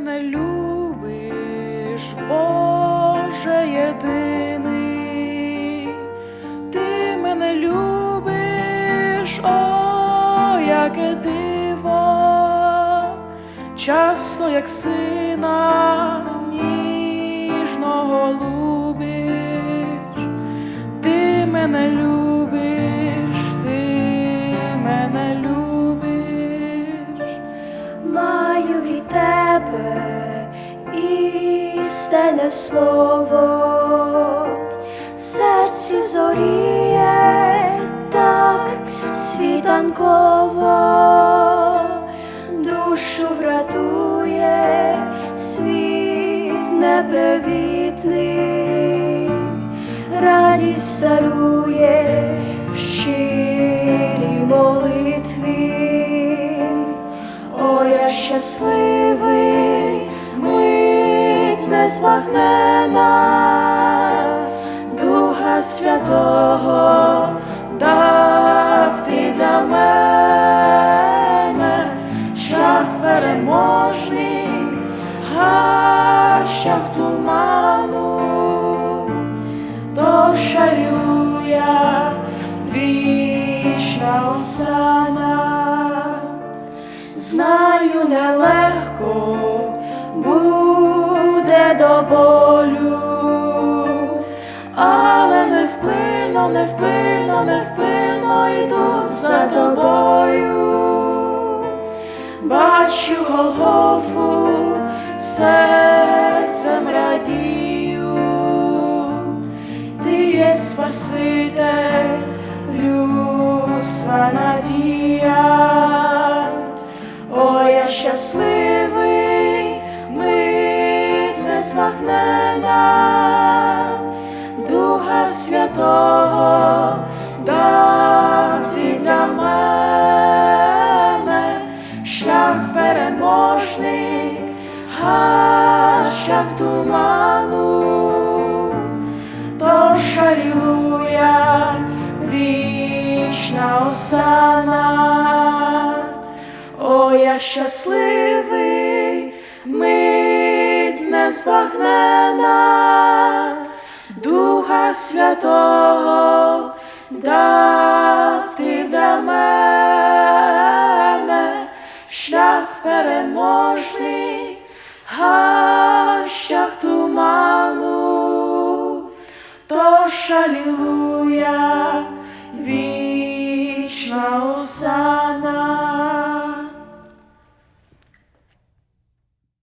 мене любиш, Боже єдиний, ти мене любиш, о, яке диво, часто, як сина, ніжного любиш, ти мене любиш, ти мене любиш. Маю від тебе істинне слово, серці зоріє так світанково, душу врятує світ непривітний, радість дарує в щирій молитві. О, я щасливий, незбагнена, Духа Святого дав ти для мене, шлях переможний, гащах туману, тож алілуя, вічна осана. Знаю, нелегко до болю, але невпинно, невпинно, невпинно йду за тобою. Бачу Голгофу, серцем радію, ти є Спаситель, людства надія. О, я щасливий, мить Духа Святого дав ти для мене, шлях переможний, гащах туману, тож алілуя, вічна осана. О, я щасливий, незбагнена, Духа Святого дав ти для мене, шлях переможний, гащах туману, тож алілуя, вічна осана.